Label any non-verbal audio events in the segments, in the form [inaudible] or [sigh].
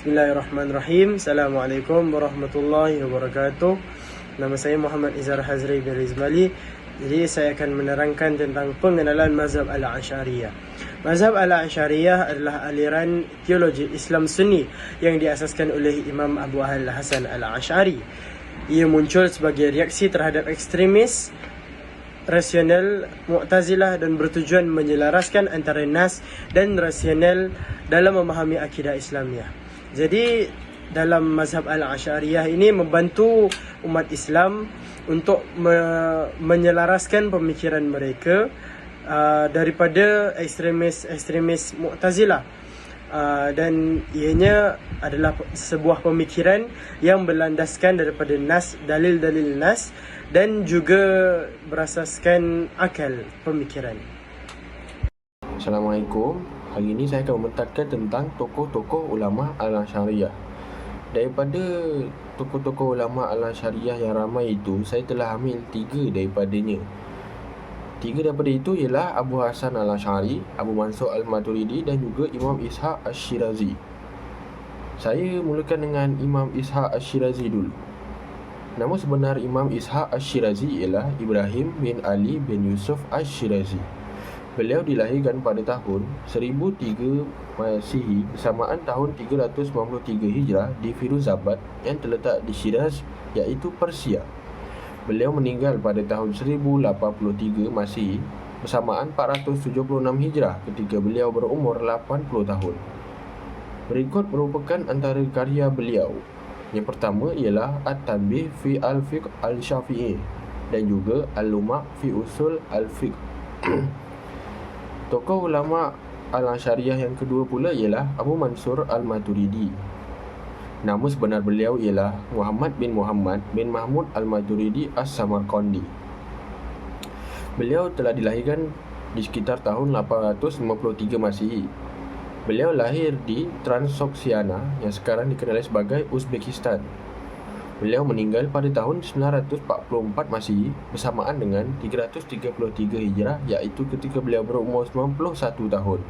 Bismillahirrahmanirrahim. Assalamualaikum warahmatullahi wabarakatuh. Nama saya Muhammad Izar Hazri bin Rizmali. Jadi saya akan menerangkan tentang pengenalan mazhab Al-Asy'ariyah. Mazhab Al-Asy'ariyah adalah aliran teologi Islam Sunni yang diasaskan oleh Imam Abu Al Hasan Al-Asy'ari. Ia muncul sebagai reaksi terhadap ekstremis rasional Mu'tazilah dan bertujuan menyelaraskan antara nas dan rasional dalam memahami akidah Islamiah. Jadi dalam mazhab Al-Asy'ariyah ini membantu umat Islam untuk me- menyelaraskan pemikiran mereka uh, daripada ekstremis-ekstremis Mu'tazilah. Uh, dan ianya adalah sebuah pemikiran yang berlandaskan daripada nas dalil-dalil nas dan juga berasaskan akal pemikiran. Assalamualaikum. Hari ini saya akan mementatkan tentang tokoh-tokoh ulama Al-Syariah. Daripada tokoh-tokoh ulama Al-Syariah yang ramai itu, saya telah ambil tiga daripadanya. Tiga daripada itu ialah Abu Hasan Al-Asy'ari, Abu Mansur Al-Maturidi dan juga Imam Ishaq Ash-Shirazi. Saya mulakan dengan Imam Ishaq Ash-Shirazi dulu. Nama sebenar Imam Ishaq Ash-Shirazi ialah Ibrahim bin Ali bin Yusuf Ash-Shirazi. Beliau dilahirkan pada tahun 1003 Masihi bersamaan tahun 393 Hijrah di Firuzabad yang terletak di Shiraz iaitu Persia. Beliau meninggal pada tahun 1083 Masihi bersamaan 476 Hijrah ketika beliau berumur 80 tahun. Berikut merupakan antara karya beliau. Yang pertama ialah At-Tanbih fi Al-Fiqh Al-Syafi'i dan juga Al-Lumak fi Usul Al-Fiqh. [clears throat] Tokoh ulama Al-Syariah yang kedua pula ialah Abu Mansur Al-Maturidi Nama sebenar beliau ialah Muhammad bin Muhammad bin Mahmud Al-Maturidi As-Samarqandi. Beliau telah dilahirkan di sekitar tahun 853 Masihi. Beliau lahir di Transoxiana yang sekarang dikenali sebagai Uzbekistan. Beliau meninggal pada tahun 944 Masihi bersamaan dengan 333 Hijrah iaitu ketika beliau berumur 91 tahun.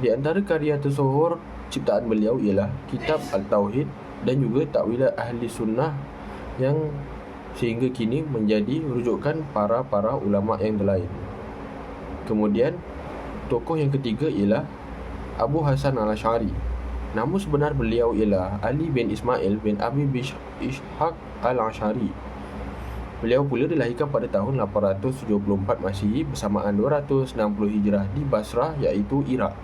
Di antara karya tersohor ciptaan beliau ialah Kitab Al-Tauhid dan juga Takwilat Ahli Sunnah yang sehingga kini menjadi rujukan para-para ulama yang lain. Kemudian, tokoh yang ketiga ialah Abu Hasan Al-Ash'ari. Nama sebenar beliau ialah Ali bin Ismail bin Abi Ishaq Al-Ash'ari. Beliau pula dilahirkan pada tahun 874 Masihi bersamaan 260 Hijrah di Basrah iaitu Iraq.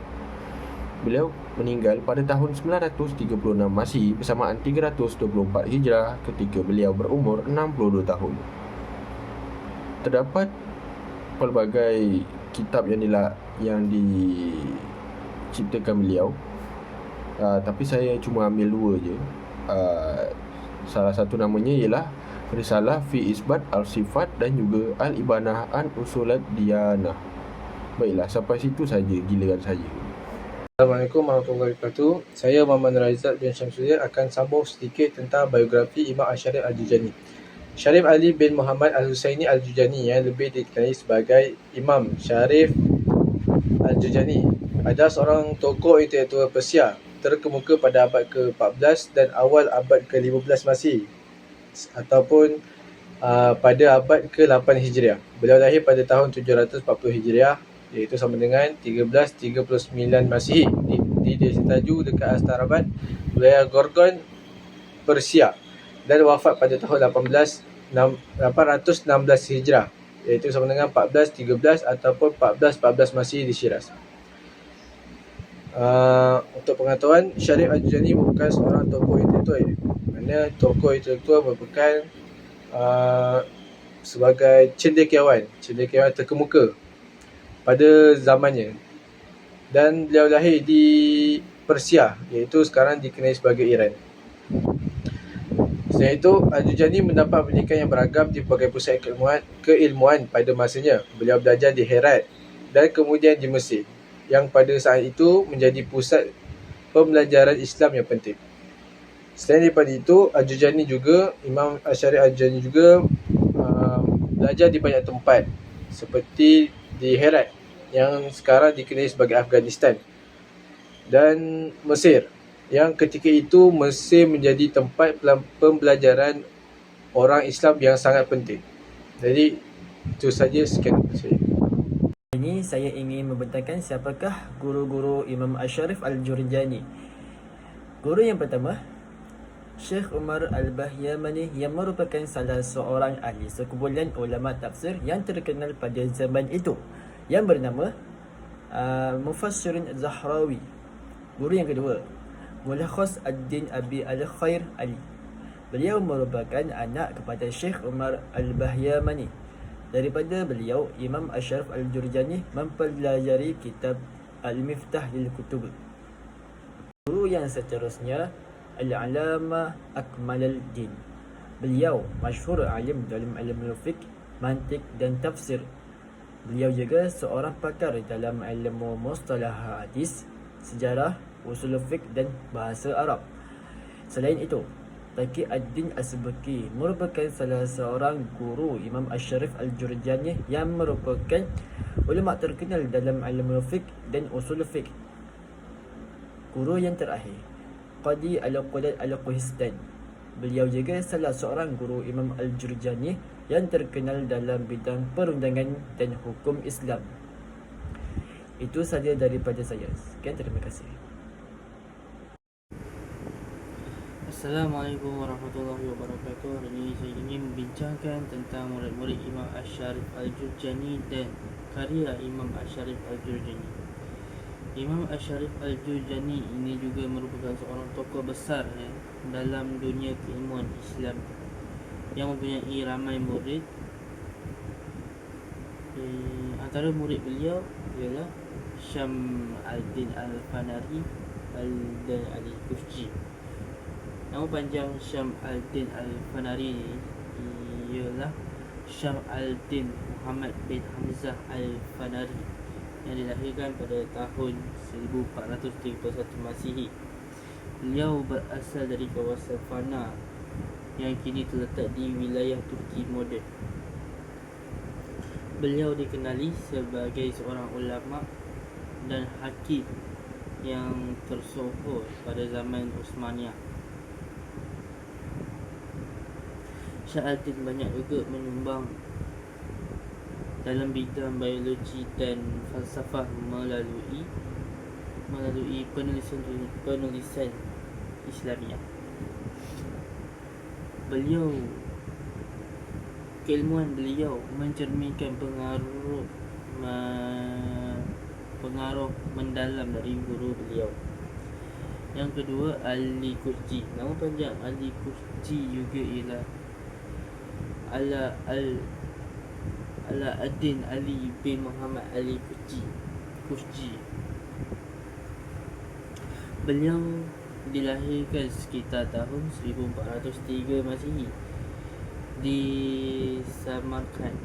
Beliau meninggal pada tahun 936 Masihi bersamaan 324 Hijrah ketika beliau berumur 62 tahun. Terdapat pelbagai kitab yang dila, yang diciptakan beliau. Uh, tapi saya cuma ambil dua je. Uh, salah satu namanya ialah Risalah fi Isbat Al-Sifat dan juga Al-Ibanah An Usulat Diyanah. Baiklah, sampai situ saja giliran saya. Assalamualaikum warahmatullahi wabarakatuh. Saya Muhammad Raizat bin Syamsuddin akan sambung sedikit tentang biografi Imam Asy-Syarif Al-Jujani. Syarif Ali bin Muhammad Al-Husaini Al-Jujani yang lebih dikenali sebagai Imam Syarif Al-Jujani adalah seorang tokoh intelektual Persia terkemuka pada abad ke-14 dan awal abad ke-15 Masih ataupun uh, pada abad ke-8 Hijriah. Beliau lahir pada tahun 740 Hijriah iaitu sama dengan 1339 Masihi di, di Desa Taju dekat Astarabat wilayah Gorgon Persia dan wafat pada tahun 18 816 Hijrah iaitu sama dengan 1413 ataupun 1414 Masihi di Shiraz. Uh, untuk pengetahuan Syarif Al-Juzani merupakan seorang tokoh intelektual mana tokoh intelektual merupakan uh, sebagai cendekiawan cendekiawan terkemuka pada zamannya dan beliau lahir di Persia iaitu sekarang dikenali sebagai Iran. Selain itu, Al-Jujani mendapat pendidikan yang beragam di berbagai pusat keilmuan, keilmuan pada masanya. Beliau belajar di Herat dan kemudian di Mesir yang pada saat itu menjadi pusat pembelajaran Islam yang penting. Selain daripada itu, Al-Jujani juga, Imam Asyari Al-Jujani juga uh, belajar di banyak tempat seperti di Herat yang sekarang dikenali sebagai Afghanistan dan Mesir yang ketika itu Mesir menjadi tempat pembelajaran orang Islam yang sangat penting. Jadi itu saja sekian saya. Ini saya ingin membentangkan siapakah guru-guru Imam Asharif Al-Jurjani. Guru yang pertama, Syekh Umar Al-Bahyamani yang merupakan salah seorang ahli sekumpulan ulama tafsir yang terkenal pada zaman itu yang bernama uh, Mufassirin Zahrawi. Guru yang kedua, Mulakhas Ad-Din Abi Al-Khair Ali. Beliau merupakan anak kepada Syekh Umar Al-Bahyamani. Daripada beliau, Imam Ashraf Al-Jurjani mempelajari kitab Al-Miftah lil Kutub. Guru yang seterusnya Al-Alama Akmal al-Din. Beliau masyhur alim dalam ilmu fiqh, mantik dan tafsir. Beliau juga seorang pakar dalam ilmu mustalah hadis, sejarah, usul fiqh dan bahasa Arab. Selain itu, Taqi Ad-Din As-Subki merupakan salah seorang guru Imam Ashraf Al-Jurjani yang merupakan ulama terkenal dalam ilmu fiqh dan usul fiqh. Guru yang terakhir, Qadi Al-Qulad Al-Quhistan. Beliau juga salah seorang guru Imam Al-Jurjani yang terkenal dalam bidang perundangan dan hukum Islam. Itu saja daripada saya. Sekian terima kasih. Assalamualaikum warahmatullahi wabarakatuh. Hari ini saya ingin membincangkan tentang murid-murid Imam Asharif Al-Jurjani dan karya Imam Asharif Al-Jurjani. Imam Asharif Al-Jurjani ini juga merupakan seorang tokoh besar ya, dalam dunia keilmuan Islam. Yang mempunyai ramai murid. Eh, Antara murid beliau ialah Syam Al-Din Al-Fanari Al-Dan Al-Kufji Nama panjang Syam Al-Din Al-Fanari ialah Syam Al-Din Muhammad bin Hamzah Al-Fanari yang dilahirkan pada tahun 1431 Masihi. Beliau berasal dari kawasan Fana yang kini terletak di wilayah Turki moden. Beliau dikenali sebagai seorang ulama dan hakim yang tersohor pada zaman Osmaniyah. Syahadin banyak juga menyumbang dalam bidang biologi dan falsafah melalui melalui penulisan penulisan Islamiah. Beliau keilmuan beliau mencerminkan pengaruh pengaruh mendalam dari guru beliau. Yang kedua Ali Kurji. Nama panjang Ali Kurji juga ialah ala al ala Adin Ali bin Muhammad Ali Kuci Kuci Beliau dilahirkan sekitar tahun 1403 Masihi di Samarkand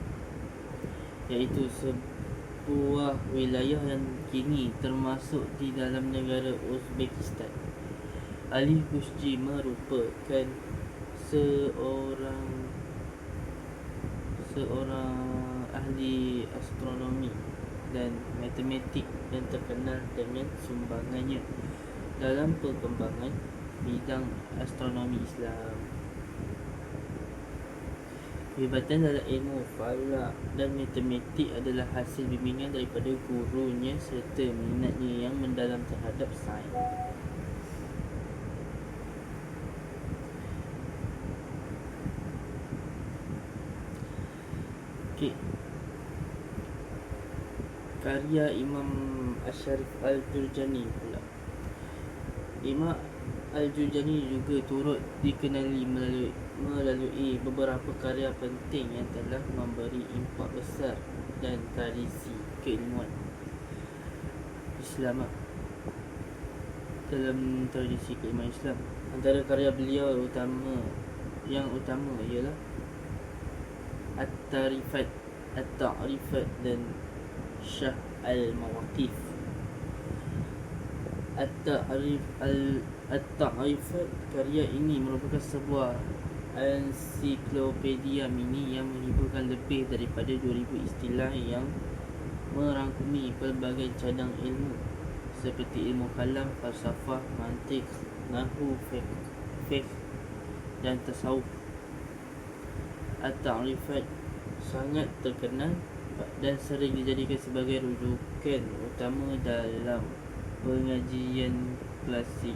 iaitu sebuah wilayah yang kini termasuk di dalam negara Uzbekistan. Ali Kuci merupakan seorang seorang ahli astronomi dan matematik yang terkenal dengan sumbangannya dalam perkembangan bidang astronomi Islam. Kehebatan dalam ilmu falak dan matematik adalah hasil bimbingan daripada gurunya serta minatnya yang mendalam terhadap sains. Okey. Karya Imam Asharif Al-Jurjani pula. Imam Al-Jurjani juga turut dikenali melalui melalui beberapa karya penting yang telah memberi impak besar dan tradisi keilmuan Islam dalam tradisi keilmuan Islam antara karya beliau utama yang utama ialah At-Tarifat At-Ta'rifat dan Syah Al-Mawakif At-Ta'rif At-Ta'rifat Karya ini merupakan sebuah ensiklopedia mini yang melibatkan lebih daripada 2000 istilah yang merangkumi pelbagai cadang ilmu seperti ilmu kalam, falsafah, mantik, nahu, fiqh, fiqh dan tasawuf. At-ta'rifat sangat terkenal dan sering dijadikan sebagai rujukan utama dalam pengajian klasik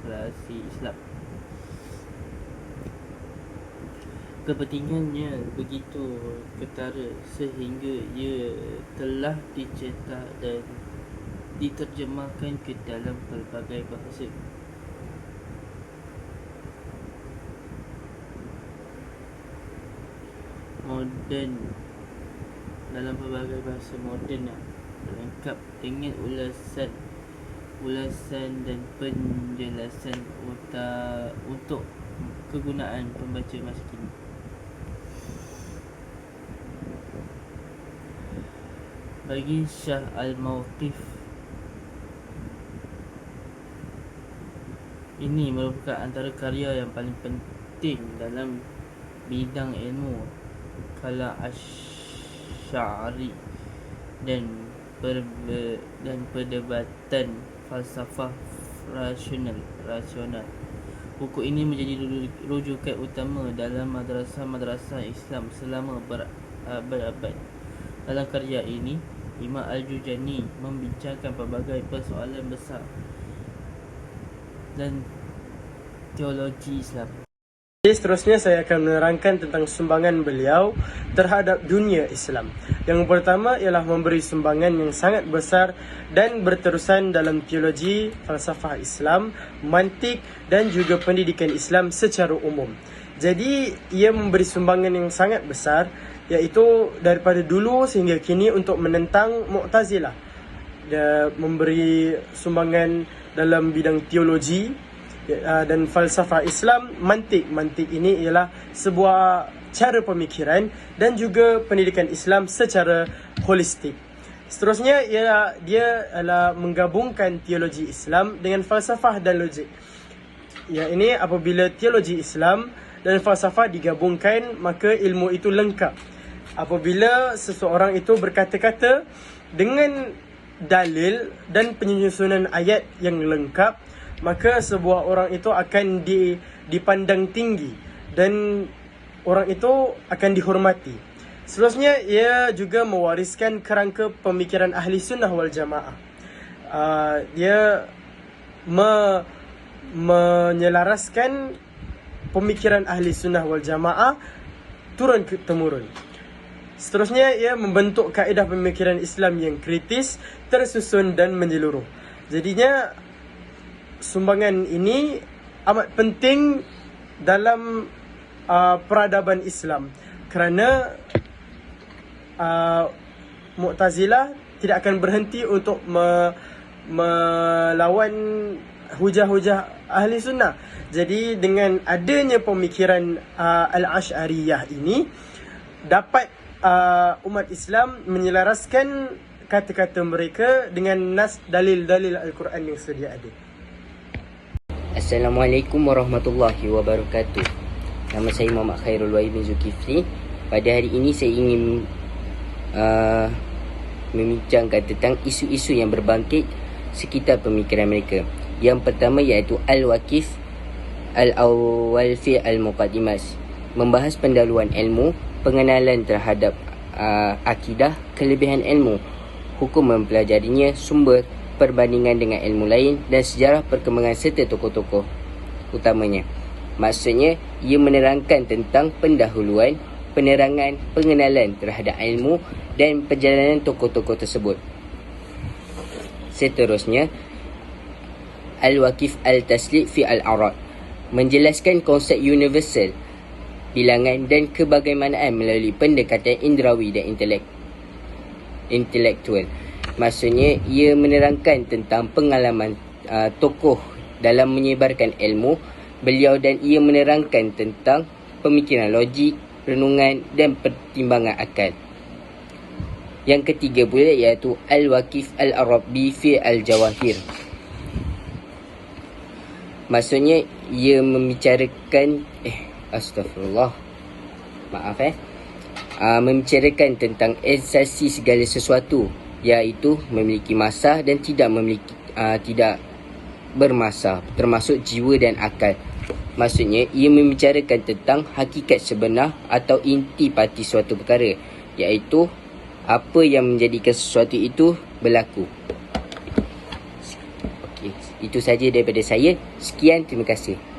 klasik Islam. Kepentingannya begitu ketara sehingga ia telah dicetak dan diterjemahkan ke dalam pelbagai bahasa. Moden dalam pelbagai bahasa moden lah lengkap dengan ulasan ulasan dan penjelasan uta, untuk kegunaan pembaca masa kini. Bagi Syah Al-Mawqif Ini merupakan antara karya yang paling penting dalam bidang ilmu Kala Asy'ari dan perbe, dan perdebatan falsafah rasional rasional. Buku ini menjadi rujukan utama dalam madrasah-madrasah Islam selama berabad-abad. Dalam karya ini, Imam Al-Jujani membincangkan pelbagai persoalan besar dan teologi Islam. Jadi seterusnya saya akan menerangkan tentang sumbangan beliau terhadap dunia Islam. Yang pertama ialah memberi sumbangan yang sangat besar dan berterusan dalam teologi, falsafah Islam, mantik dan juga pendidikan Islam secara umum. Jadi ia memberi sumbangan yang sangat besar iaitu daripada dulu sehingga kini untuk menentang Mu'tazilah. Dia memberi sumbangan dalam bidang teologi, uh, dan falsafah Islam mantik. Mantik ini ialah sebuah cara pemikiran dan juga pendidikan Islam secara holistik. Seterusnya ialah dia adalah menggabungkan teologi Islam dengan falsafah dan logik. Ya ini apabila teologi Islam dan falsafah digabungkan maka ilmu itu lengkap. Apabila seseorang itu berkata-kata dengan dalil dan penyusunan ayat yang lengkap maka sebuah orang itu akan di, dipandang tinggi dan orang itu akan dihormati. Seterusnya ia juga mewariskan kerangka pemikiran ahli sunnah wal jamaah. Uh, dia me, menyelaraskan pemikiran ahli sunnah wal jamaah turun ke temurun. Seterusnya ia membentuk kaedah pemikiran Islam yang kritis, tersusun dan menyeluruh. Jadinya sumbangan ini amat penting dalam uh, peradaban Islam kerana uh, Mu'tazilah tidak akan berhenti untuk me, melawan hujah-hujah ahli sunnah. Jadi dengan adanya pemikiran uh, Al-Ash'ariyah ini dapat uh, umat Islam menyelaraskan kata-kata mereka dengan nas dalil-dalil Al-Quran yang sedia ada. Assalamualaikum warahmatullahi wabarakatuh. Nama saya Muhammad Khairul Wahid bin Zulkifli. Pada hari ini saya ingin uh, Membincangkan tentang isu-isu yang berbangkit Sekitar pemikiran mereka. Yang pertama iaitu Al-Waqif Al-Awwalfi Al-Muqaddimas Membahas pendahuluan ilmu Pengenalan terhadap uh, akidah Kelebihan ilmu. Hukum mempelajarinya Sumber perbandingan dengan ilmu lain dan sejarah perkembangan serta tokoh-tokoh utamanya. Maksudnya, ia menerangkan tentang pendahuluan, penerangan, pengenalan terhadap ilmu dan perjalanan tokoh-tokoh tersebut. Seterusnya, Al-Waqif Al-Tasliq fi Al-Arad menjelaskan konsep universal, bilangan dan kebagaimanaan melalui pendekatan indrawi dan intelek intelektual. Maksudnya ia menerangkan tentang pengalaman uh, tokoh dalam menyebarkan ilmu beliau dan ia menerangkan tentang pemikiran logik, renungan dan pertimbangan akal. Yang ketiga pula iaitu Al-Waqif Al-Arabi fi Al-Jawahir. Maksudnya ia membicarakan eh astagfirullah. Maaf eh. Uh, membicarakan tentang esasi segala sesuatu iaitu memiliki masa dan tidak memiliki uh, tidak bermasa termasuk jiwa dan akal. Maksudnya ia membicarakan tentang hakikat sebenar atau inti pati suatu perkara iaitu apa yang menjadikan sesuatu itu berlaku. Okey, itu saja daripada saya. Sekian, terima kasih.